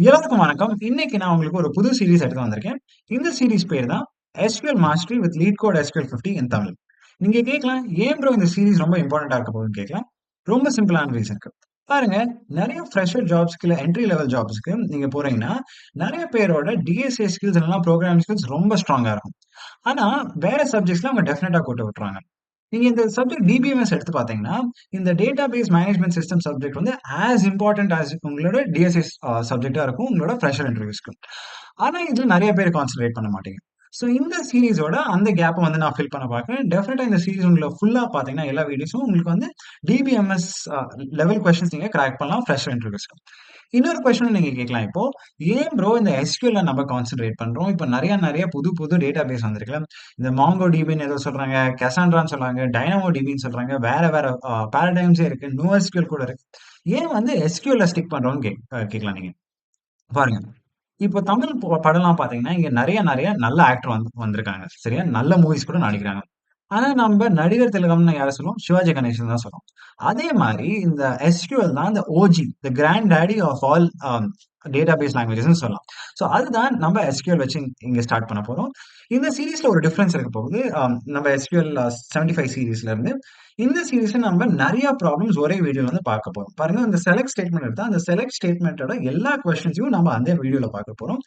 எல்லாருக்கும் வணக்கம். இன்னைக்கு நான் உங்களுக்கு ஒரு புது சீரிஸ் எடுத்து வந்திருக்கேன். இந்த சீரிஸ் பேர் தான் SPL mastery with LeetCode SPL fifty in Tamil. நீங்க கேட்கலாம், ஏன் ப்ரோ இந்த சீரிஸ் ரொம்ப இம்பார்ட்டண்டா இருக்க போகுதுன்னு கேட்கலாம். ரொம்ப சிம்பிளான ரீசன் இருக்கு. பாருங்க, நிறைய ஃப்ரெஷர் ஜாப்ஸ்க்கு இல்லை என்ட்ரி லெவல் ஜாப்ஸ்க்கு நீங்க போறீங்கன்னா, நிறைய பேரோட டிஎஸ்ஏ ஸ்கில்ஸ் எல்லாம் ப்ரோக்ராம் ஸ்கில்ஸ் ரொம்ப ஸ்ட்ராங்கா இருக்கும். ஆனா, வேற சப்ஜெக்ட்ஸ்ல அவங்க டெஃபினட்டா கூட்டு விட்டுறாங்க நீங்க இந்த சப்ஜெக்ட் டிபிஎம்எஸ் எடுத்து பார்த்தீங்கன்னா, இந்த database management system subject வந்து ஆஸ் இம்பார்ட்டன்ட் ஆஸ் உங்களோட டிஎஸ்எஸ் அ சப்ஜெக்ட்டா இருக்கும், உங்களோட ஃப்ரெஷர் இன்டர்வியூஸ்க்கு. ஆனா, இதுல நிறைய பேர் கான்சன்ட்ரேட் பண்ண மாட்டீங்க. ஸோ இந்த சீரிஸோட அந்த கேப்ப வந்து நான் ஃபில் பண்ண பார்க்குறேன் டெஃபினட்டாக இந்த சீரிஸ் உங்கள ஃபுல்லா பார்த்தீங்கன்னா, எல்லா வீடியோஸும் உங்களுக்கு வந்து டிபிஎம்எஸ் லெவல் கொஷின்ஸ் நீங்கள் கிராக் பண்ணலாம் ஃப்ரெஷர் இன்டர்வியூஸ்க்கு. இன்னொரு கொஸ்டின் நீங்க கேட்கலாம் இப்போ, ஏன் ப்ரோ இந்த எஸ்கியூல நம்ம கான்சென்ட்ரேட் பண்றோம்? இப்போ நிறைய நிறைய புது புது டேட்டா பேஸ் வந்திருக்குல்ல. இந்த மாங்கோ டிபின்னு ஏதோ சொல்றாங்க, கெசான்ட்ரான்னு சொல்றாங்க, டைனமோ டிபின்னு சொல்றாங்க. வேற வேற பேரடைம்ஸே இருக்குது இருக்கு. நோஎஸ்கியூஎல் கூட இருக்கு. ஏன் வந்து எஸ்கியூஎல்ல ஸ்டிக் பண்றோம்னு கே கேட்கலாம் நீங்க. பாருங்க. இப்போ தமிழ் படம்லாம் பார்த்தீங்கன்னா, இங்க நிறைய நிறைய நல்ல ஆக்டர் வந்து வந்திருக்காங்க. சரியா? நல்ல மூவிஸ் கூட நடிக்கிறாங்க. ஆனா, நம்ம நடிகர் திலகம்னு யார சொல்லுவோம்? சிவாஜி கணேசன் தான் சொல்லுவோம். அதே மாதிரி இந்த எஸ்கியூஎல் தான் இந்த OG, the grand daddy of all database லாங்குவேஜஸ்ன்னு சொல்லலாம். ஸோ அதுதான் நம்ம எஸ்கியூஎல் வச்சு இங்க ஸ்டார்ட் பண்ண போறோம். இந்த சீரிஸ்ல ஒரு டிஃப்ரென்ஸ் இருக்க போகுது. நம்ம எஸ்கியூஎல் 75 சீரிஸ்ல இருந்து. இந்த சீரிஸ்ல நம்ம நிறைய ப்ராப்ளம்ஸ் ஒரே வீடியோவில் வந்து பார்க்க போறோம். பாருங்க, இந்த செலக்ட் ஸ்டேட்மெண்ட் எடுத்தால் அந்த செலக்ட் ஸ்டேட்மெண்ட்டோட எல்லா கொஸ்டின்ஸையும் நம்ம அந்த வீடியோல பார்க்க போறோம்.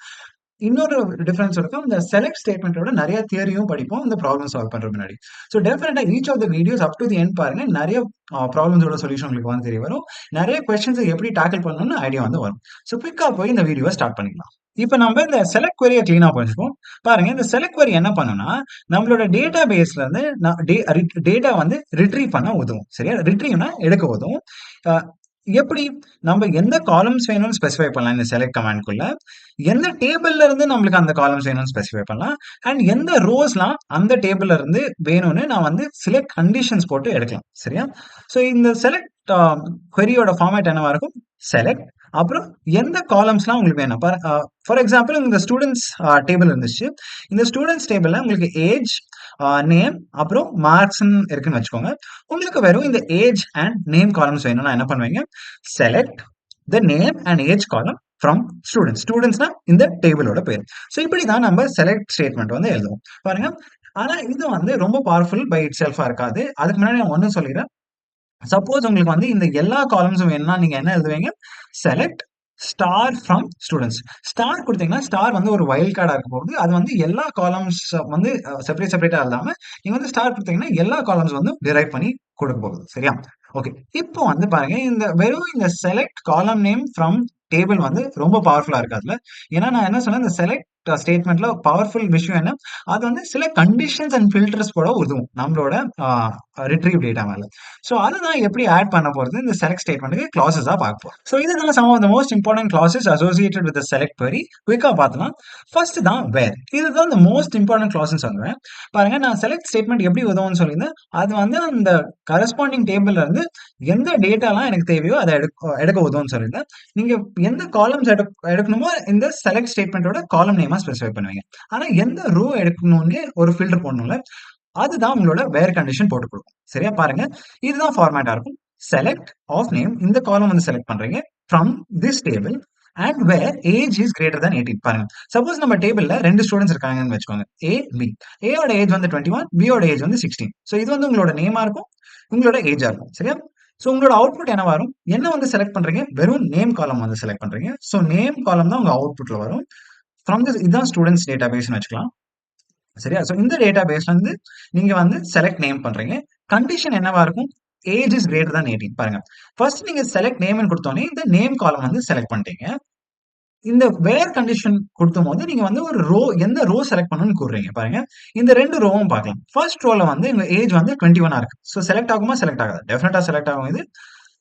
இன்னொரு டிஃபரன்ஸ் இருக்கும். இந்த செலக்ட் ஸ்டேட்மெண்ட்டோட நிறைய தியரியும் படிப்போம், இந்த ப்ராப்ளம் சால்வ் பண்ற முன்னாடி. So definitely each of the videos up to the end பாருங்க. நிறைய ப்ராப்ளம்ஸோட சொல்யூஷன் உங்களுக்கு வந்து தெரிய வரும். நிறைய கொஸ்டின்ஸை எப்படி டேக்கிள் பண்ணணும்னு ஐடியா வந்து வரும். ஸோ குயிக்கா போய் இந்த வீடியோவை ஸ்டார்ட் பண்ணிக்கலாம். இப்போ நம்ம இந்த செலக்ட் குவரியை க்ளீனாக பண்ணிருக்கோம் பாருங்க, இந்த செலக்ட் குவரி என்ன பண்ணுன்னா நம்மளோட டேட்டா பேஸ்ல இருந்து டே ரிட் டேட்டா வந்து ரிட்ரீவ் பண்ண உதவும். சரியா? ரிட்ரீவ்னா எடுக்க உதவும். எப்படி? நம்ம எந்த காலம்ஸ் வேணும்னு ஸ்பெசிஃபை பண்ணலாம் இந்த செலக்ட் கமாண்ட்குள்ள. எந்த டேபிள்ல இருந்து நம்மளுக்கு அந்த காலம்ஸ் வேணும்னு ஸ்பெசிஃபை பண்ணலாம். அண்ட் எந்த ரோஸ்லாம் அந்த டேபிள்ல இருந்து வேணும்னு நான் வந்து சில கண்டிஷன்ஸ் போட்டு எடுக்கலாம். சரியா? ஸோ இந்த செலக்ட் கொரியோட ஃபார்மேட் என்னவா இருக்கும்? செலக்ட் அப்புறம் எந்த காலம்ஸ்லாம் உங்களுக்கு வேணும்? ஃபார் எக்ஸாம்பிள் இந்த ஸ்டூடெண்ட்ஸ் டேபிள் இருந்துச்சு. இந்த ஸ்டூடெண்ட்ஸ் டேபிள்ல உங்களுக்கு ஏஜ், நேம் அப்புறம் மார்க்ஸ்ன்னு இருக்குன்னு வச்சுக்கோங்க. உங்களுக்கு வெறும் இந்த ஏஜ் அண்ட் நேம் காலம்ஸ் வேணும்னா என்ன பண்ணுவீங்க? Select the name and age column from students ஸ்டூடண்ட்ஸ்னா இந்த டேபிளோட பேர் ஸோ இப்படி தான் நம்ம செலக்ட் ஸ்டேட்மெண்ட் வந்து எழுதுவோம். பாருங்க, ஆனால் இது வந்து ரொம்ப பவர்ஃபுல் பை இட் செல்ஃபாக இருக்காது. அதுக்கு முன்னாடி நான் ஒன்று சொல்லிடுறேன் சப்போஸ் உங்களுக்கு வந்து இந்த எல்லா காலம்ஸும் வேணும்னா நீங்கள் என்ன எழுதுவீங்க? Select star from students. Star கொடுத்தீங்கன்னா ஸ்டார் வந்து ஒரு வைல்ட் கார்டாக இருக்க போகுது. அது வந்து எல்லா காலம்ஸ் வந்து செப்பரேட் செப்பரேட்டாக இல்லாமல் நீங்கள் வந்து ஸ்டார் கொடுத்தீங்கன்னா எல்லா காலம்ஸ் வந்து டிரைவ் பண்ணி கொடுக்க போகுது. சரியா? ஓகே. இப்போ வந்து பாருங்க, இந்த வெறும் இந்த select column name from table வந்து ரொம்ப பவர்ஃபுல்லாக இருக்காதுல ஏன்னா நான் என்ன சொன்னேன், இந்த செலக்ட் ஸ்டேட்மெண்ட்ல பவர்ஃபுல் விஷயம் என்ன? அது வந்து சில கண்டிஷன்ஸ் அண்ட் ஃபில்டர்ஸ் கூட உதவும். நம்மளோட ரிட்ரீவ் டேட்டா மேல. ஸோ அதுதான் எப்படி ஆட் பண்ண போறது இந்த செலக்ட் ஸ்டேட்மென்ட்க்கு தான் பார்க்க போறோம். ஸோ இதுதான் some of the most important clauses associated with select query. குயிக்காக பார்த்தலாம். ஃபர்ஸ்ட் தான் வேர். இதுதான் இந்த மோஸ்ட் இம்பார்ட்டன்ட் கிளாஸ்ன்னு சொல்லுவேன். பாருங்க, நான் செலக்ட் ஸ்டேட்மெண்ட் எப்படி உதவும்னு சொல்லியிருந்தேன். அது வந்து அந்த கரஸ்பாண்டிங் டேபிள்ல இருந்து எந்த டேட்டாலாம் எனக்கு தேவையோ அதை எடுக்க எடுக்க உதவும்னு சொல்லியிருந்தேன். நீங்க எந்த காலம்ஸ் எடுக்கணுமோ இந்த செலக்ட் ஸ்டேட்மெண்ட்டோட காலம் நேம் ஸ்பெசிஃபை பண்ணுவீங்க. ஆனா எந்த ரோ எடுக்கணும்னு ஒரு ஃபில்டர் போடணும்ல. அதுதான் உங்களோட வேர் கண்டிஷன் போட்டு கொடுக்கும் சரியா? பாருங்க, இதுதான் ஃபார்மேட்டா இருக்கும். செலக்ட் ஆஃப் நேம் இந்த காலம் வந்து செலக்ட் பண்றீங்க. From this table and where age is greater than 18 பாருங்க. சப்போஸ் நம்ம டேபிள்ல 2 ஸ்டூடண்ட்ஸ் இருக்காங்கன்னு வச்சுக்கோங்க. A, B. ஏட ஏஜ் வந்து டுவெண்ட்டி ஒன் பியோட ஏஜ் வந்து 16. ஸோ இது வந்து உங்களோட நேமா இருக்கும். உங்களோட ஏஜா இருக்கும். சரியா? ஸோ உங்களோட அவுட்புட் என்ன வரும்? என்ன வந்து செலக்ட் பண்றீங்க? வெறும் நேம் காலம் வந்து செலக்ட் பண்றீங்க. ஸோ நேம் காலம் தான் உங்க அவுட்புட்ல வரும். ஃப்ரம் திஸ் இதான் டேட்டா பேஸ்னு வச்சுக்கலாம். சரியா? ஸோ இந்த டேட்டாபேஸ்ல இருந்து நீங்க வந்து செலக்ட் நேம் பண்றீங்க. கண்டிஷன் என்னவா இருக்கும்? Age is greater than eighteen பாருங்க. ஃபர்ஸ்ட் நீங்க செலக்ட் நேம்னு கொடுத்தோன்னே இந்த நேம் காலம் வந்து செலக்ட் பண்ணிட்டீங்க. இந்த வேர் கண்டிஷன் குடுக்கும்போது நீங்க வந்து ஒரு ரோ எந்த ரோ செலக்ட் பண்ணணும்னு கூறுறீங்க. பாருங்க, இந்த ரெண்டு ரோவும் பார்க்கலாம். ஃபர்ஸ்ட் ரோல வந்து உங்க ஏஜ் வந்து 21 இருக்கு. ஸோ செலக்ட் ஆகுமா? செலக்ட் ஆகாது. டெஃபினட்டா செலக்ட் ஆகும் இது.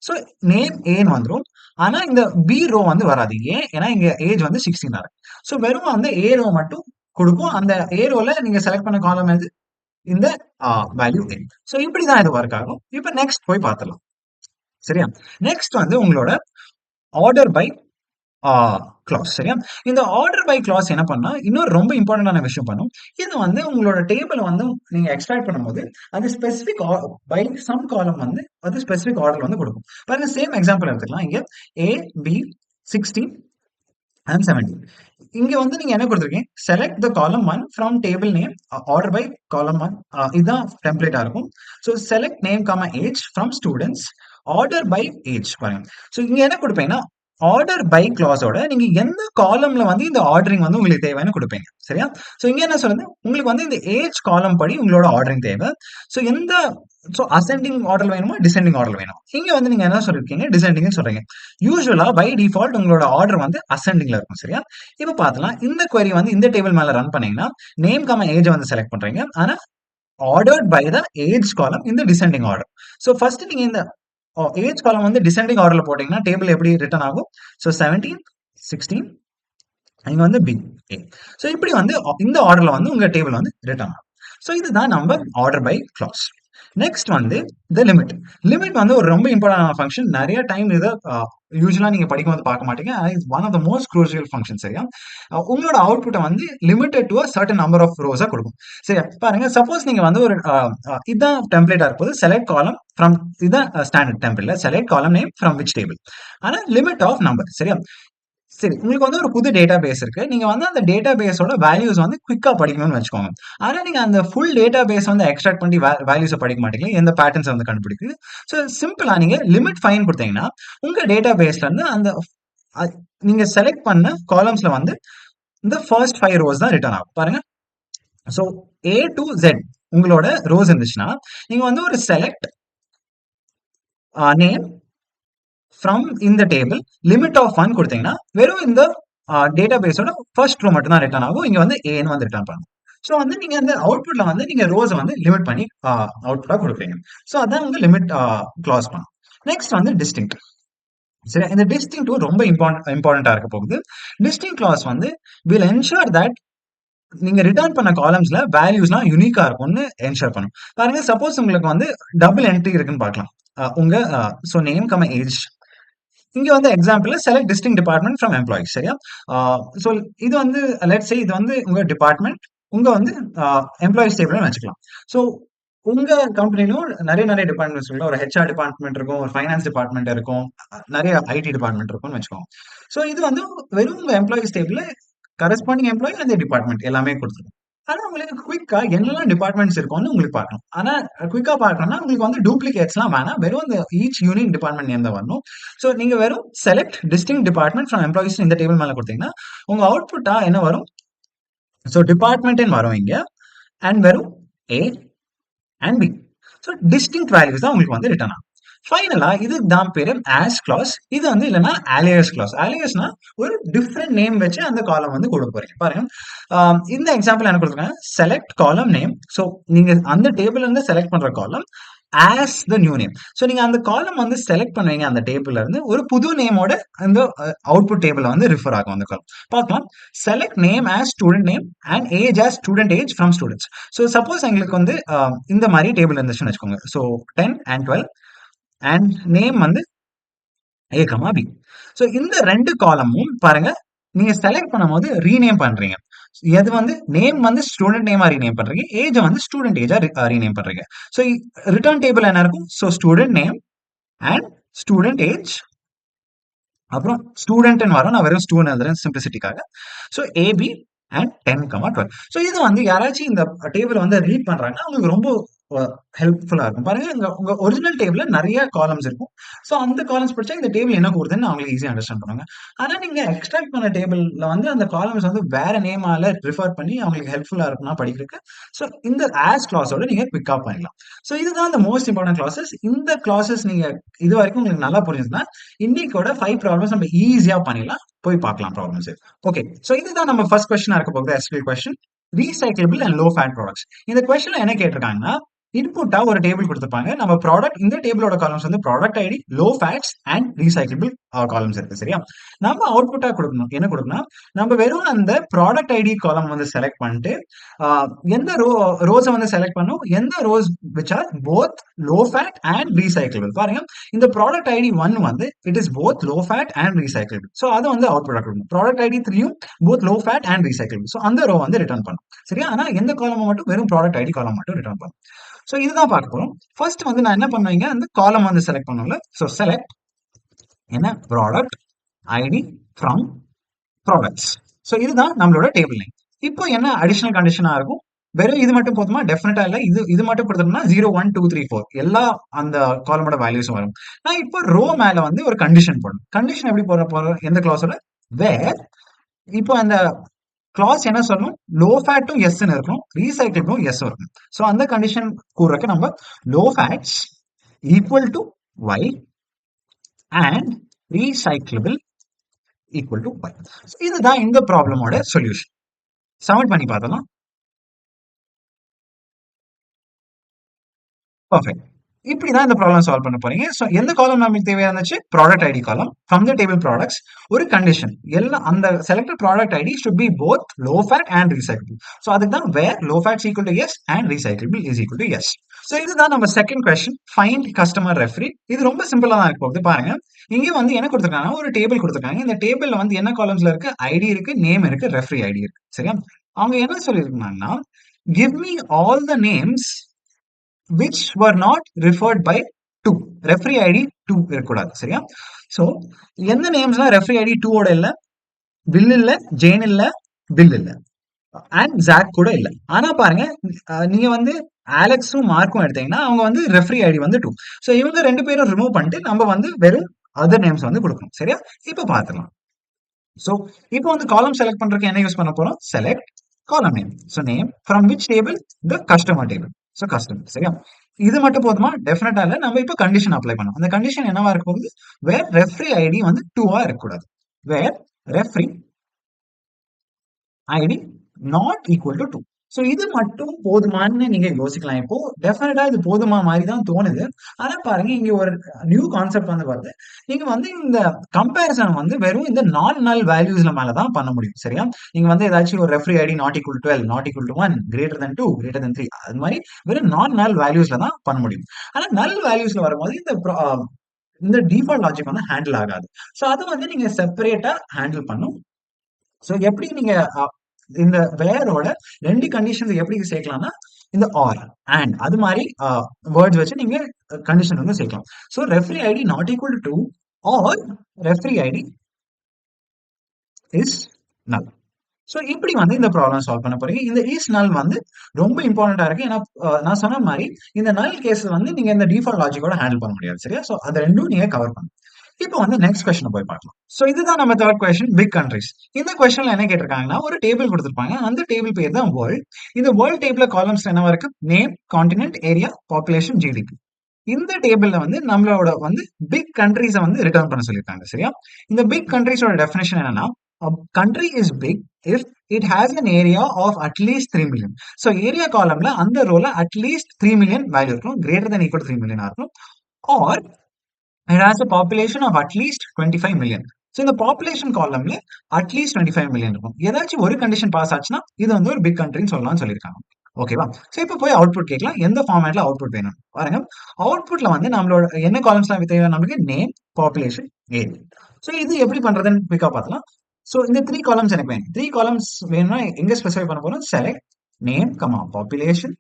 ஸோ நேம் ஏன்னு வந்துடும் ஆனா இந்த பி ரோ வந்து வராது. ஏன்? ஏன்னா இங்க ஏஜ் வந்து 16 இருக்கு. ஸோ வெறும் அந்த ஏ ரோ மட்டும் கொடுக்கும் அந்த ஏ ரோல நீங்க செலக்ட் பண்ண காலம் எது? இந்த வேல்யூ ஏ. ஸோ இப்படி தான் இது ஒர்க் ஆகும். இப்போ நெக்ஸ்ட் போய் பார்த்துடலாம். சரியா? நெக்ஸ்ட் வந்து உங்களோட ஆர்டர் பை ஆ கிளாஸ் சரியா? இந்த ஆர்டர் பை கிளாஸ் என்ன பண்ணா, இன்னொரு ரொம்ப இம்பார்ட்டன்டான விஷயம் பண்ணும். இது வந்து உங்களோட டேபிள் வந்து நீங்க எக்ஸ்ட்ராக்ட் பண்ணும்போது, அது ஸ்பெசிபிக் ஆ பை சம் காலம் வந்து அது ஸ்பெசிபிக் ஆர்டர் வந்து கொடுக்கும் பாருங்க சேம் எக்ஸாம்பிள் எடுத்துக்கலாம். இங்க ஏ, பி, 16 அண்ட் செவன்டீன் இங்க வந்து நீங்க என்ன கொடுத்துருக்கீங்க select the column one from table name order by column one இதுதான் டெம்ப்ளேட்டா இருக்கும் so select name comma age from students order by age பாருங்க ஸோ இங்க என்ன கொடுப்பேன்னா ஆர்டர் பை கிளாஸோட நீங்க எந்த காலம்ல வந்து இந்த ஆர்டரிங் வந்து உங்களுக்கு தேவைன்னு கொடுப்பீங்க. சரியா? ஸோ இங்க என்ன சொல்லுது உங்களுக்கு வந்து இந்த ஏஜ் காலம் படி உங்களோட ஆர்டரிங் தேவை. ஸோ எந்த ஸோ அசெண்டிங் ஆர்டர் வேணுமா? டிசெண்டிங் ஆர்டர் வேணும். இங்க வந்து நீங்க என்ன சொல்லிருக்கீங்க? டிசெண்டிங் சொல்றீங்க. யூஸ்வலா பை டிஃபால்ட் உங்களோட ஆர்டர் வந்து அசெண்டிங்ல இருக்கும். சரியா? இப்போ பார்த்தலாம் இந்த கொரி வந்து இந்த டேபிள் மேல ரன் பண்ணீங்கன்னா நேம் கம ஏஜ் வந்து செலக்ட் பண்றீங்க. ஆனா ஆர்டர்ட் பை த ஏஜ் காலம் இந்த டிசெண்டிங் ஆர்டர் ஸோ ஃபர்ஸ்ட் நீங்க இந்த Oh, ஏஜ் காலம் வந்து டிசெண்டிங் ஆர்டர்ல போட்டீங்கன்னா டேபிள் எப்படி ரிட்டர்ன் ஆகும்? ஸோ செவன்டீன் சிக்ஸ்டீன் இங்கே வந்து பி ஏ ஸோ இப்படி வந்து இந்த ஆர்டர்ல வந்து உங்க டேபிள் வந்து ரிட்டர்ன் ஆகும். ஸோ இதுதான் நம்ம ஆர்டர் பை கிளாஸ் நெக்ஸ்ட் வந்து த லிமிட் லிமிட் வந்து ஒரு ரொம்ப இம்பார்ட்டன்ட் ஃபங்க்ஷன் நிறைய டைம் இதை யூஸ்வலாக நீங்க படிக்கும் போது பார்க்க மாட்டீங்க. Is one of the most crucial function சரியா? உங்களோட அவுட்புட்டை வந்து limited to certain number of ரோஸா கொடுக்கும். சரியா? பாருங்க சப்போஸ் நீங்க வந்து ஒரு இதான் டெம்ப்ளேட்டா இருப்போது. செலக்ட் காலம் ஃப்ரம் இதான் standard டெம்ப்ளேட்ல select column name from which table ஆனா லிமிட் ஆஃப் நம்பர் சரியா? சரி உங்களுக்கு வந்து ஒரு புது டேட்டா பேஸ் இருக்கு. நீங்க வந்து அந்த டேட்டா பேஸோட வேல்யூஸ் வந்து குவிக்கா படிக்கணும்னு வச்சுக்கோங்க. ஆனா நீங்க அந்த ஃபுல் டேட்டா பேஸ் வந்து எக்ஸ்ட்ராக்ட் பண்ணி வேல்யூஸை படிக்க மாட்டீங்க எந்த பேட்டர்ன்ஸ் வந்து கண்டுபிடிக்குது ஸோ சிம்பிளா நீங்க லிமிட் ஃபைன் கொடுத்தீங்கன்னா உங்க டேட்டா பேஸ்ல இருந்து அந்த நீங்க செலக்ட் பண்ண காலம்ஸ்ல வந்து இந்த ஃபர்ஸ்ட் ஃபைவ் ரோஸ் தான் ரிட்டர்ன் ஆகும். பாருங்க. ஸோ ஏ டு ஜெட் உங்களோட ரோஸ் இருந்துச்சுன்னா நீங்க வந்து ஒரு செலக்ட் நேம் ஃப்ரம் இந்த டேபிள் லிமிட் ஆஃப் ஒன் கொடுத்தீங்கன்னா வெறும் இந்த டேட்டா பேஸோட ஃபர்ஸ்ட் ரோ மட்டும் தான் ரிட்டர்ன் ஆகும். இங்கே வந்து ஏன்னு வந்து ரிட்டர்ன் பண்ணும் ஸோ வந்து நீங்க அந்த அவுட்புட்ல வந்து நீங்க ரோஸை வந்து லிமிட் பண்ணி அவுட்புட்டா கொடுக்குறீங்க. ஸோ அதான் வந்து லிமிட் க்ளாஸ் பண்ணும் நெக்ஸ்ட் வந்து டிஸ்டிங் சரி இந்த டிஸ்டிங் டூ ரொம்ப இம்பார்ட் இம்பார்ட்டண்டா இருக்க போகுது. டிஸ்டிங் கிளாஸ் வந்து வில் என்ஷோர் தட் நீங்க ரிட்டர்ன் பண்ண காலம்ஸ்ல வேல்யூஸ்லாம் யூனிக்கா இருக்கும்னு என்ஷோர் பண்ணும் பாருங்க சப்போஸ் உங்களுக்கு வந்து டபுள் என்ட்ரி இருக்குன்னு பார்க்கலாம். உங்க ஸோ நேம் கம் ஏஜ் இங்கே வந்து example select distinct department from employees சரியா? ஸோ இது வந்து லெட் சே இது வந்து உங்கள் டிபார்ட்மெண்ட் உங்கள் வந்து எம்ப்ளாயிஸ் டேபிள்னு வச்சுக்கலாம். ஸோ உங்க கம்பெனிலும் நிறைய நிறைய டிபார்ட்மெண்ட்ஸ் இருக்கும். ஒரு ஹெச்ஆர் டிபார்ட்மெண்ட் இருக்கும் ஒரு ஃபைனான்ஸ் டிபார்ட்மெண்ட் இருக்கும் நிறைய ஐடி டிபார்ட்மெண்ட் இருக்கும்னு வச்சுக்கோங்க. ஸோ இது வந்து வெறும் உங்க எம்ப்ளாயிஸ் டேபிள் கரஸ்பாண்டிங் எம்ப்ளாயி அந்த டிபார்ட்மெண்ட் எல்லாமே கொடுத்துருக்கும் ஆனா உங்களுக்கு குயிக்கா என்னெல்லாம் டிபார்ட்மெண்ட்ஸ் இருக்கும்னு உங்களுக்கு பார்க்கணும். ஆனா குயிக்கா பார்க்கணும்னா உங்களுக்கு வந்து டூப்ளிகேட்ஸ்லாம் வேணாம். வெறும் இந்த ஈச் யூனிட் டிபார்ட்மெண்ட் எந்த வரணும். ஸோ நீங்க வெறும் select distinct department from employees இந்த டேபிள் மேல கொடுத்தீங்கன்னா உங்க அவுட்புட்டா என்ன வரும்? ஸோ டிபார்ட்மெண்ட்னு வரும் இங்க. அண்ட் வெறும் A and B so distinct values தான் உங்களுக்கு வந்து ரிட்டர்ன் ஆகும். ஃபைனலா இது தான் பேரு ஆஸ் கிளாஸ் இது வந்து இல்லைன்னா ஆலியஸ் கிளாஸ் ஆலியஸ்னா ஒரு டிஃப்ரெண்ட் நேம் வச்சு அந்த காலம் வந்து கொடுக்க போறீங்க. பாருங்க. இந்த எக்ஸாம்பிள் என்ன கொடுத்துருக்காங்க? செலக்ட் காலம் நேம் ஸோ நீங்க அந்த டேபிள்ல இருந்து செலக்ட் பண்ற column as the new name so நீங்க அந்த காலம் வந்து செலக்ட் பண்ணுவீங்க அந்த டேபிள்ல இருந்து. ஒரு புது நேமோட அந்த அவுட்புட் டேபிள் வந்து ரிஃபர் ஆகும் அந்த காலம் பார்க்கலாம். Select name as student name and age as student age from students so suppose எங்களுக்கு வந்து இந்த மாதிரி டேபிள் இருந்துச்சுன்னு வச்சுக்கோங்க. So ten and twelve and name வந்து ஏகமா கமா பி ஸோ இந்த ரெண்டு காலமும் பாருங்க நீங்க செலக்ட் பண்ணும்போது ரீநேம் பண்றீங்க. எது வந்து நேம் வந்து ஸ்டூடெண்ட் நேமா ரீநேம் பண்றீங்க ஏஜ் வந்து ஸ்டூடெண்ட் ஏஜா ரீநேம் பண்றீங்க. ஸோ ரிட்டர்ன் டேபிள் என்ன இருக்கும்? So student name and student age அப்புறம் ஸ்டூடெண்ட்னு வரும் நான் வெறும் ஸ்டூடெண்ட் எழுதுறேன் சிம்பிளிசிட்டிக்காக so A B and ten comma twelve so இது வந்து யாராச்சும் இந்த டேபிள் வந்து ரீட் பண்றாங்கன்னா அவங்களுக்கு ரொம்ப ஹெல்ப்ஃபுல்லா இருக்கும். பாருங்க இங்க உங்க ஒரிஜினல் டேபிள்ல நிறைய காலம்ஸ் இருக்கும். ஸோ அந்த காலம்ஸ் படிச்சா இந்த டேபிள் என்ன கூறுதுன்னு அவங்களுக்கு ஈஸியாக அண்டர்ஸ்டாண்ட் பண்ணுவாங்க ஆனா நீங்க எக்ஸ்ட்ராக்ட் பண்ண டேபிள்ல வந்து அந்த காலம்ஸ் வந்து வேற நேமால் ரிஃபர் பண்ணி அவங்களுக்கு ஹெல்ப்ஃபுல்லா இருக்கும்னா படிக்கிறதுக்கு ஸோ இந்த ஆஸ் கிளாஸோட நீங்க பிக்கப் பண்ணிக்கலாம். ஸோ இதுதான் இந்த மோஸ்ட் இம்பார்ட்டன்ட் கிளாஸஸ் இந்த கிளாஸஸ் நீங்க இது வரைக்கும் உங்களுக்கு நல்லா புரிஞ்சுதுன்னா இன்னைக்கோட ஃபைவ் ப்ராப்ளம்ஸ் நம்ம ஈஸியா பண்ணிடலாம். போய் பார்க்கலாம் ப்ராப்ளம்ஸ் ஓகே ஸோ இதுதான் நம்ம ஃபர்ஸ்ட் கொஸ்டினா இருக்க போகுது SQ question recyclable and low fat products இந்த கொஸ்டின்ல என்ன கேட்டிருக்காங்கன்னா இன்புட்டா ஒரு டேபிள் கொடுத்துருப்பாங்க. நம்ம ப்ராடக்ட் இந்த டேபிளோட காலம்ஸ் வந்து product ID low fats and recycle columns இருக்கு சரியா? நம்ம அவுட்புட்டா கொடுக்கணும். என்ன கொடுக்கணும் நம்ம வெறும் அந்த ப்ராடக்ட் ஐடி காலம் வந்து செலக்ட் பண்ணிட்டு எந்த ரோ ரோஸை வந்து செலக்ட் பண்ணும் எந்த rows which are both low fat and recyclable பாருங்க இந்த ப்ராடக்ட் ஐடி ஒன் வந்து it is both low fat and recycle so அதை வந்து அவுட்புட்டா கொடுக்கணும். ப்ராடக்ட் ஐடி த்ரீயும் both low fat and recycle so அந்த ரோ வந்து ரிட்டர்ன் பண்ணும் சரியா? ஆனால் எந்த காலம் மட்டும் வெறும் ப்ராடக்ட் ஐடி காலம் மட்டும் ரிட்டர்ன் பண்ணும் ஸோ இதுதான் பார்க்க போறோம் ஃபர்ஸ்ட் வந்து நான் என்ன பண்ணுவீங்க? அந்த காலம் வந்து செலக்ட் பண்ணுவோம்ல ஸோ செலக்ட் என்ன? Product ID from products so இதுதான் நம்மளோட டேபிள் லைன் இப்போ என்ன அடிஷனல் கண்டிஷனா இருக்கும்? வெறும் இது மட்டும் போதுமா? டெஃபினட்டா இல்லை? இது இது மட்டும் கொடுத்தோம்னா zero one two three four எல்லா அந்த காலமோட வேல்யூஸும் வரும். நான் இப்போ ரோ மேல வந்து ஒரு கண்டிஷன் போடணும். கண்டிஷன் எப்படி போட போற எந்த கிளாஸோட வேர் இப்போ அந்த கிளாஸ் என்ன சொல்லணும் லோ ஃபேட்டும் எஸ்ன்னு இருக்கும். ரீசைக்கிள்டும் எஸ் இருக்கும். ஸோ அந்த கண்டிஷன் கூறக்கு நம்ம low fats equal to Y and recyclable equal to Y இதுதான் இந்த ப்ராப்ளமோட சொல்யூஷன் சப்மிட் பண்ணி பார்த்தலாம் பர்ஃபெக்ட் இப்படி தான் இந்த ப்ராப்ளம் சால்வ் பண்ண போறீங்க. ஸோ எந்த காலம் நமக்கு தேவையா இருந்துச்சு? Product ID column from the table products ஒரு கண்டிஷன் எல்லாம் அந்த selected product ID should be both low fat and recycle so அதுக்கு தான் where low fat equal to yes and recycle is equal to yes so இதுதான் நம்ம second question find customer referee இது ரொம்ப சிம்பிளா தான் இருக்க. போகுது பாருங்க. இங்கே வந்து என்ன கொடுத்துருக்காங்க ஒரு டேபிள் கொடுத்துருக்காங்க. இந்த டேபிள் வந்து என்ன காலம்ஸ்ல இருக்கு? ஐடி இருக்கு நேம் இருக்கு ரெஃப்ரி ஐடி இருக்கு. சரியா? அவங்க என்ன சொல்லியிருக்காங்கன்னா give me all the names which were not referred by two referee ID two இருக்கக்கூடாது சரியா? ஸோ எந்த நேம்ஸ்லாம் ரெஃப்ரி ஐடி டூவோட இல்லை? பில் இல்லை ஜெயின் இல்லை பில் இல்லை. அண்ட் ஜாக் கூட இல்லை. ஆனா பாருங்க நீங்கள் நீங்க வந்து ஆலெக்ஸும் மார்க்கும் எடுத்தீங்கன்னா அவங்க வந்து ரெஃப்ரி ஐடி வந்து டூ ஸோ இவங்க ரெண்டு பேரும் ரிமூவ் பண்ணிட்டு நம்ம வந்து வெறும் அதர் நேம்ஸ் வந்து கொடுக்கணும் சரியா? இப்போ பார்த்துக்கலாம் ஸோ இப்போ வந்து காலம் செலக்ட் பண்றதுக்கு என்ன யூஸ் பண்ண போறோம்? Select column name so name from which table the customer table so customer சரியா? இது மட்டும் போதுமா? டெஃபினட்டா இல்லை. நம்ம இப்போ கண்டிஷன் அப்ளை பண்ணோம் அந்த கண்டிஷன் என்னவா இருக்க போகுது? வேர் ரெஃப்ரி ஐடி வந்து டூவா இருக்கக்கூடாது. Where referee ID not equal to two so இது மட்டும் போதுமான்னு நீங்க யோசிக்கலாம். இப்போ டெஃபினட்டா இது போதுமா மாதிரி தான் தோணுது. ஆனா பாருங்க இங்க ஒரு நியூ கான்செப்ட் வந்து வருது. நீங்க வந்து இந்த கம்பேரிசன் வந்து வெறும் இந்த நான் நல் வேல்யூஸ்ல மேல தான் பண்ண முடியும் சரியா? நீங்க வந்து ஏதாச்சும் ஒரு referee ID not equal twelve not equal to one greater than two greater than three அது மாதிரி வெறும் நான் நல் வேல்யூஸ்ல தான் பண்ண முடியும். ஆனா நல் வேல்யூஸ்ல வரும்போது இந்த இந்த டிஃபால்ட் லாஜிக் வந்து ஹேண்டில் ஆகாது. ஸோ அதை வந்து நீங்க செப்பரேட்டா ஹேண்டில் பண்ணும். ஸோ எப்படி நீங்க இந்த வேரோட ரெண்டு கண்டிஷன்ஸ் எப்படி சேர்க்கலாம்னா இந்த ஆர் அண்ட் அது மாதிரி வேர்ட்ஸ் வச்சு நீங்க கண்டிஷன் வந்து சேர்க்கலாம். So referee ID not equal to two or referee ID is null so இப்படி வந்து இந்த ப்ராப்ளம் சால்வ் பண்ண போறீங்க. இந்த இஸ் நல் வந்து ரொம்ப இம்பார்ட்டண்டா இருக்கு. ஏன்னா நான் சொன்ன மாதிரி இந்த நல் கேஸ் வந்து நீங்க இந்த டிஃபால்ட் லாஜிக்கோட ஹேண்டில் பண்ண முடியாது சரியா? ஸோ அது ரெண்டும் நீங்க கவர் பண்ணணும். இப்போ வந்து நெக்ஸ்ட் கொஸ்டின் போய் பார்க்கலாம். ஸோ இதுதான் நம்ம தேர்ட் கொஸ்டின் பிக் கண்ட்ரிஸ் இந்த கொஸ்டின்ல என்ன கேட்டிருக்காங்கன்னா ஒரு டேபிள் கொடுத்துருப்பாங்க. அந்த டேபிள் பேர் தான் வேர்ல்ட் இந்த வேர்ல்ட் டேபிள்ல காலம்ஸ் என்னவா இருக்கு? Name continent area population GDP இந்த டேபிள்ல வந்து நம்மளோட வந்து பிக் கண்ட்ரிஸை வந்து ரிட்டர்ன் பண்ண சொல்லியிருக்காங்க சரியா? இந்த பிக் கண்ட்ரிஸோட டெஃபினேஷன் என்னன்னா country is big if it has an area of at least three million so area காலம்ல அந்த ரோல at least three million value இருக்கும். கிரேட்டர் than ஈக்குவல் த்ரீ மில்லியனா இருக்கும். Or it has a population of at least 25 million. So இந்த population காலம்ல at least twenty five million இருக்கும். ஏதாச்சும் ஒரு condition pass ஆச்சுன்னா இது வந்து ஒரு பிக் கண்ட்ரின்னு சொல்லலாம்னு சொல்லியிருக்காங்க. ஓகேவா ஸோ இப்போ போய் அவுட்புட் கேட்கலாம். எந்த ஃபார்மேட்ல அவுட்புட் வேணும்? பாருங்க. அவுட்புட்ல வந்து நம்மளோட என்ன காலம்ஸ்லாம் தேவை? நமக்கு நேம் பாப்புலேஷன் ஏரியா ஸோ இது எப்படி பண்றதுன்னு பிக்கா பார்த்தலாம் ஸோ இந்த த்ரீ காலம்ஸ் எனக்கு வேணும். த்ரீ காலம்ஸ் வேணும்னா எங்க ஸ்பெசிஃபை பண்ண போறோம்? Select name comma population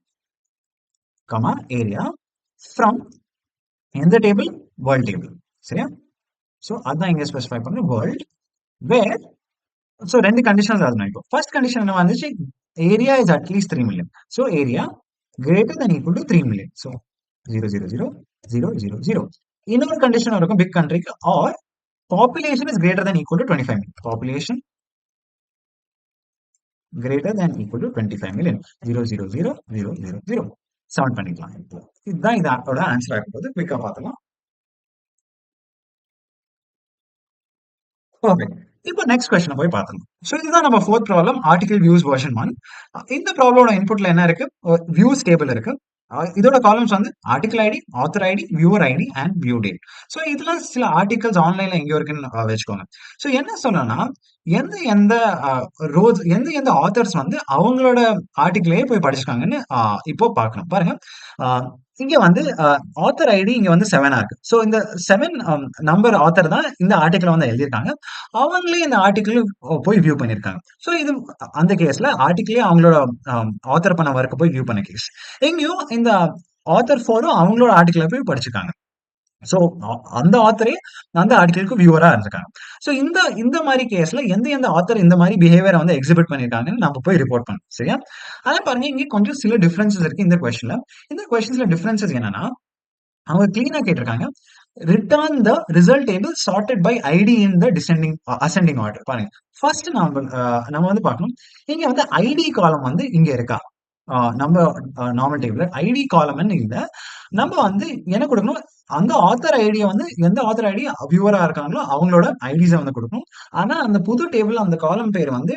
comma area from எந்த டேபிள் வேர்ல்ட் டேபிள் சரியா? ஸோ அதான் இங்க ஸ்பெசிஃபை பண்ண வேர்ல்ட் வேர் ஸோ ரெண்டு கண்டிஷன்ஸ் எழுதணும் இப்போ. ஃபர்ஸ்ட் கண்டிஷன் என்ன வந்துச்சு? Area is at least three million so area greater than equal to three million so zero zero zero zero zero zero இன்னொரு கண்டிஷன் இருக்கும் பிக் கண்ட்ரிக்கு or population is greater than equal to twenty five million population greater than equal to twenty five million zero zero zero zero zero zero seven பண்ணிக்கலாம். இப்போ இதுதான் இதோட answer ஆகும் போது குவிக்கா பார்த்துக்கலாம். பர்ஃபெக்ட் இப்போ நெக்ஸ்ட் கொஸ்டின் போய் பார்த்துங்க ஸோ இதுதான் நம்ம fourth problem article views version one இந்த ப்ராப்ளமோட இன்புட்ல என்ன இருக்கு? வியூஸ் டேபிள் இருக்கு. இதோட காலம்ஸ் வந்து article ID author ID viewer ID and view date so இதுல சில ஆர்டிகல்ஸ் ஆன்லைன்ல எங்க இருக்குன்னு வச்சுக்கோங்க. ஸோ என்ன சொல்லணும்னா எந்த எந்த ரோஸ் எந்த எந்த ஆத்தர்ஸ் வந்து அவங்களோட ஆர்டிகிளையே போய் படிச்சிருக்காங்கன்னு இப்போ பார்க்கணும். பாருங்க. இங்க வந்து ஆத்தர் ஐடி இங்க வந்து செவனா இருக்கு. ஸோ இந்த செவன் நம்பர் ஆத்தர் தான் இந்த ஆர்டிகிள் வந்து எழுதியிருக்காங்க. அவங்களே இந்த ஆர்டிக்கிள் போய் வியூ பண்ணியிருக்காங்க. ஸோ இது அந்த கேஸ்ல ஆர்டிக்கிளே அவங்களோட ஆத்தர் பண்ண ஒர்க்கை போய் வியூ பண்ண கேஸ் எங்கேயும் இந்த ஆத்தர் ஃபோரும் அவங்களோட ஆர்டிக்கிளை போய் படிச்சிருக்காங்க. ஸோ அந்த ஆத்தரே அந்த ஆர்டிகளுக்கு வியூவரா இருந்திருக்காங்க. ஸோ இந்த இந்த மாதிரி கேஸ்ல எந்த எந்த ஆத்தர் இந்த மாதிரி பிஹேவியரை வந்து எக்ஸிபிட் பண்ணியிருக்காங்கன்னு நம்ம போய் ரிப்போர்ட் பண்ணோம் சரியா? அதான் பாருங்க இங்கே கொஞ்சம் சில டிஃப்ரென்சஸ் இருக்கு இந்த கொஸ்டின்ல இந்த கொஸ்டின்ஸ்ல டிஃப்ரென்சஸ் என்னன்னா அவங்க கிளீனா கேட்டிருக்காங்க. Return the result table sorted by ID in the descending ascending order பாருங்க. ஃபர்ஸ்ட் நம்ம நம்ம வந்து பார்க்கணும். இங்க வந்து ஐடி காலம் வந்து இங்க இருக்கா? நம்ம நார்மல் டேபிள் ஐடி காலம்னு இல்ல. நம்ம வந்து என்ன கொடுக்கணும்? அந்த ஆத்தர் ஐடியை வந்து எந்த ஆத்தர் ஐடி வியூவரா இருக்காங்களோ அவங்களோட ஐடிஸை வந்து கொடுக்கணும் ஆனா அந்த புது டேபிள் அந்த காலம் பேர் வந்து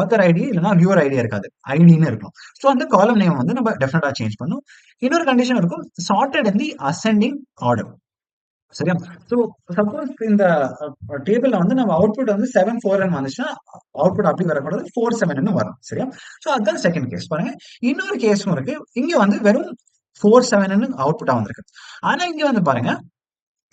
ஆத்தர் ஐடி இல்லைன்னா வியூவர் ஐடியா இருக்காது. ஐடின்னு இருக்கும். ஸோ அந்த காலம் நேம் வந்து நம்ம டெஃபினட்டா சேஞ்ச் பண்ணும். இன்னொரு கண்டிஷன் இருக்கும். Sorted in the ascending order சரியா? ஸோ சப்போஸ் இந்த டேபிள்ல வந்து நம்ம அவுட்புட் வந்து செவன் ஃபோர் வந்துச்சுன்னா அவுட்புட் அப்படி வரக்கூடாது. ஃபோர் செவன் வரும். சரியா? ஸோ அதுதான் செகண்ட் கேஸ் பாருங்க. இன்னொரு கேஸும் இருக்கு. இங்க வந்து வெறும் ஃபோர் செவன் அவுட்புட்டா வந்திருக்கு. ஆனா இங்க வந்து பாருங்க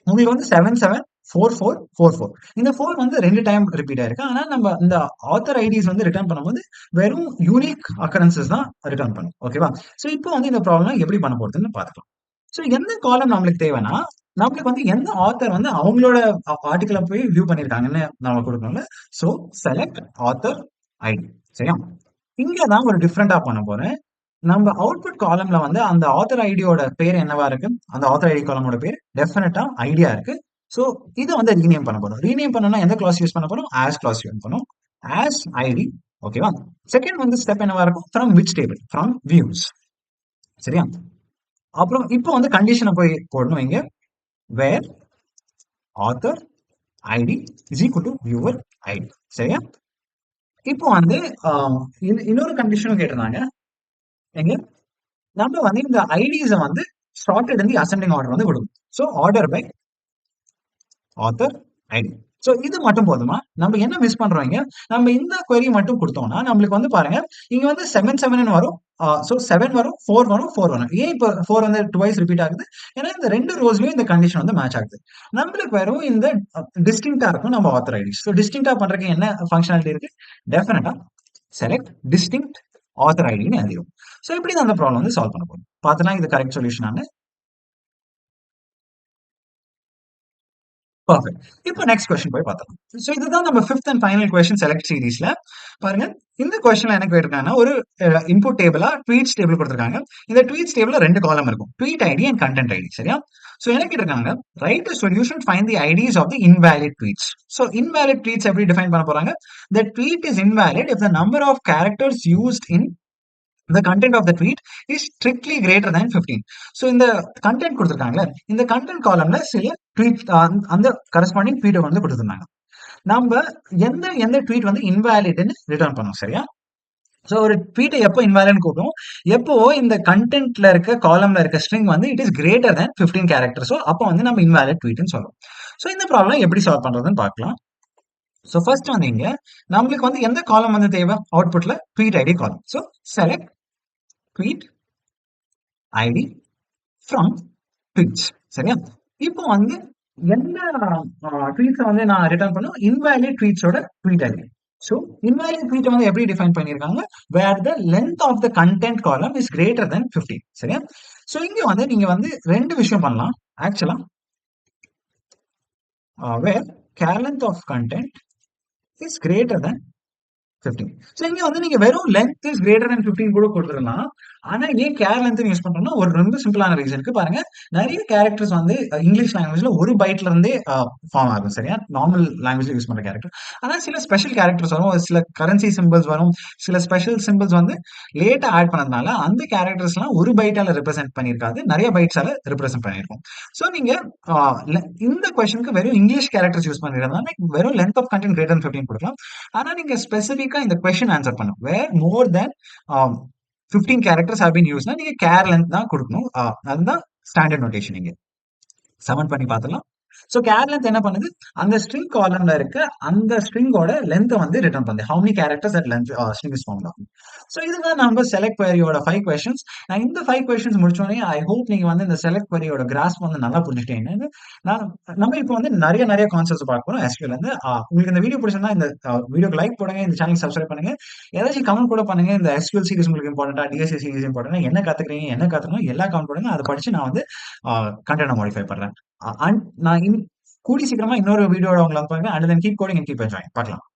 உங்களுக்கு வந்து seven seven four four four four இந்த ஃபோர் வந்து ரெண்டு டைம் ரிப்பீட் ஆயிருக்கு. ஆனால் நம்ம இந்த ஆத்தர் ஐடிஸ் வந்து ரிட்டர்ன் பண்ணும்போது வெறும் யூனிக் அக்கரன்சஸ் தான் ரிட்டர்ன் பண்ணும். ஓகேவா ஸோ இப்போ வந்து இந்த ப்ராப்ளம் எப்படி பண்ண போறதுன்னு பார்த்துக்கலாம். ஸோ எந்த காலம் நம்மளுக்கு தேவைன்னா நம்மளுக்கு வந்து எந்த ஆத்தர் வந்து அவங்களோட ஆர்டிக்கலை போய் வியூ பண்ணிருக்காங்கன்னு நம்ம கொடுக்கணும்ல. ஸோ செலக்ட் ஆத்தர் ஐடி சரியா? இங்க தான் ஒரு டிஃப்ரெண்டா பண்ண போறேன். நம்ம அவுட்புட் காலம்ல வந்து அந்த ஆத்தர் ஐடியோட பேர் என்னவா இருக்கு? அந்த ஆத்தர் ஐடி காலமோட பேர் டெஃபினட்டா ஐடியா இருக்கு. ஸோ இதை வந்து ரீநேம் பண்ண போறோம். ரீநேம் பண்ணணும்னா எந்த கிளாஸ் யூஸ் பண்ண போறோம்? ஆஸ் கிளாஸ் யூஸ் பண்ணும் ஆஸ் ஐடி ஓகேவா செகண்ட் வந்து ஸ்டெப் என்னவா இருக்கும்? From which table from views சரியா? அப்புறம் இப்போ வந்து கண்டிஷனை போய் போடணும் இங்க. Where author ID is equal to viewer ID சரியா? இப்போ வந்து இன்னொரு கண்டிஷனும் கேட்டிருந்தாங்க. எங்க? நம்ம வந்து இந்த ஐடிஸை வந்து சார்ட்டட் இந்த அசெண்டிங் ஆர்டர் வந்து கொடுக்கும் so order by author ID so இது மட்டும் போதுமா? நம்ம என்ன மிஸ் பண்றோம் நம்ம இந்த கொரி மட்டும் கொடுத்தோம்னா நம்மளுக்கு வந்து பாருங்க இங்க வந்து செவன் செவன் வரும். ஸோ செவன் வரும் ஃபோர் வரும் ஃபோர் வரும். ஏன் இப்போ ஃபோர் வந்து டுவைஸ் ரிப்பீட் ஆகுது? ஏன்னா இந்த ரெண்டு ரோஸ்லயும் இந்த கண்டிஷன் வந்து மேட்ச் ஆகுது. நம்மளுக்கு வெறும் இந்த டிஸ்டிங்டா இருக்கும் நம்ம ஆத்தர் ஐடி ஸோ டிஸ்டிங்டா பண்றதுக்கு என்ன ஃபங்க்ஷனாலிட்டி இருக்கு? டெஃபினட்டா செலக்ட் டிஸ்டிங் ஆத்தர் ஐடின்னு எழுதிடும் ஸோ இப்படி தான் அந்த ப்ராப்ளம் வந்து சால்வ் பண்ண போகிறோம் பார்த்தலாம் இது கரெக்ட் சொல்யூஷன் பர்ஃபெக்ட் இப்போ நெக்ஸ்ட் கொஸ்டின் போய் பார்த்தோம் ஸோ இதுதான் நம்ம fifth and final question select சீரீஸ்ல பாருங்க இந்த கொஸ்டின்ல எனக்கு கேட்டிருக்காங்கன்னா ஒரு இன்புட் டேபிளா ட்வீட்ஸ் டேபிள் கொடுத்துருக்காங்க. இந்த ட்வீட்ஸ் டேபிள்ல ரெண்டு காலம் இருக்கும். Tweet ID and content ID சரியா? ஸோ என்ன கேட்டிருக்காங்க? Write solution find the IDs of the invalid tweets so invalid tweets எப்படி டிஃபைன் பண்ண போறாங்க? The tweet is invalid if the number of characters used in the content of the tweet is strictly greater than 15 so இந்த content கொடுத்துருக்காங்களே இந்த content காலம்ல சில tweet uh, அந்த corresponding ட்வீட்டை வந்து கொடுத்துருந்தாங்க. நம்ம எந்த எந்த ட்வீட் வந்து இன்வேலிட்னு ரிட்டர்ன் பண்ணோம் சரியா? ஸோ ஒரு ட்வீட்டை எப்போ இன்வேலிட்னு கூட்டும் எப்போ இந்த கண்டென்ட்ல இருக்க காலம்ல இருக்க ஸ்ட்ரிங் வந்து it is greater than fifteen கேரக்டர்ஸோ அப்போ வந்து நம்ம இன்வேலிட் ட்வீட்னு சொல்லுவோம் ஸோ இந்த ப்ராப்ளம் எப்படி சால்வ் பண்றதுன்னு பார்க்கலாம். ஸோ ஃபர்ஸ்ட் வந்து இங்க நம்மளுக்கு வந்து எந்த காலம் வந்து தேவை? அவுட்புட்ல tweet ID column so select tweet ID from tweets சரியா? இப்போ வந்து எந்த ட்வீட்ஸை வந்து நான் ரிட்டர்ன் பண்ணும் இன்வேலிட் ட்வீட்ஸோட ட்வீட் ஐடி ஸோ இன்வேலிட் ட்வீட்டை வந்து எப்படி டிஃபைன் பண்ணியிருக்காங்க? Where the length of the content column is greater than fifteen சரியா? ஸோ இங்க வந்து நீங்க வந்து ரெண்டு விஷயம் பண்ணலாம் ஆக்சுவலா where char length of content is greater than fifteen so இங்க வந்து நீங்கள் வெறும் length is greater than fifteen கூட கொடுத்துடலாம். ஆனா ஏன் கேர் லென்த் யூஸ் பண்ணுறோம்னா ஒரு ரொம்ப சிம்பிளான ரீசனுக்கு பாருங்க. நிறைய கேரக்டர்ஸ் வந்து இங்கிலீஷ் லாங்குவேஜ்ல ஒரு பைட்ல இருந்தே ஃபார்ம் ஆகும் சரியா? நார்மல் லாங்குவேஜில் யூஸ் பண்ணுற கேரக்டர் ஆனா சில ஸ்பெஷல் கேரக்டர்ஸ் வரும் சில கரன்சி சிம்பிள்ஸ் வரும். சில ஸ்பெஷல் சிம்பிள்ஸ் வந்து லேட்டா ஆட் பண்ணதுனால அந்த கேரக்டர்ஸ்லாம் ஒரு பைட்டால ரெப்ரசென்ட் பண்ணிருக்காது நிறைய பைட்ஸால ரெப்ரசென்ட் பண்ணிருக்கும் ஸோ நீங்க இந்த கொஸ்டினுக்கு வெறும் இங்கிலீஷ் கேரக்டர்ஸ் யூஸ் பண்ணிருந்தா வெறும் length of content greater fifteen கொடுக்கலாம். ஆனா நீங்க ஸ்பெசிஃபிக்காக இந்த கொஸ்டின் ஆன்சர் பண்ணும் where more than fifteen characters how பின் யூஸ்னா நீங்க கேர் லென்த் தான் கொடுக்கணும். Uh, அதுதான் ஸ்டாண்டர்ட் நோட்டேஷன் நீங்க சமன் பண்ணி பார்த்துலாம் ஸோ கேர் லென்த் என்ன பண்ணுது? அந்த ஸ்ட்ரிங் காலம்ல இருக்க அந்த ஸ்ட்ரிங்கோட லென்த்தை வந்து ரிட்டர்ன் பண்ணுது. How many characters at length string is form ஆகும் ஸோ இதுதான் நம்ம செலக்ட் குவரியோட ஃபைவ் கொஸ்டின்ஸ் நான் இந்த ஃபைவ் கொஸ்டின்ஸ் முடிச்சோடனே ஐ ஹோப் நீங்க வந்து இந்த செலக்ட் குவரியோட கிராஸ் வந்து நல்லா புரிஞ்சுட்டீங்கன்னு நான் நம்ம இப்போ வந்து நிறைய நிறைய கான்செப்ட்ஸ் பார்க்கணும் எஸ்கியூல இருந்து uh, உங்களுக்கு இந்த வீடியோ பிடிச்சிருந்தா இந்த uh, வீடியோக்கு லைக் போடுங்க இந்த சேனல் சப்ஸ்கிரைப் பண்ணுங்க. ஏதாச்சும் கமெண்ட் கூட பண்ணுங்க இந்த எஸ்கியூல் சீரிஸ் உங்களுக்கு இம்பார்ட்டன்டா டிஎஸ்சி சீரிஸ் இம்பார்ட்டன்டா என்ன கத்துக்கிறீங்க என்ன கத்துக்கணும் எல்லா கமெண்ட் போடுங்க. அதை படிச்சு நான் வந்து uh, கண்டென்ட் மாடிஃபை பண்றேன். நான் இன் கூடிய சீக்கிரமா இன்னொரு வீடியோட உங்களை வந்து and then keep coding and keep enjoy பார்க்கலாம்.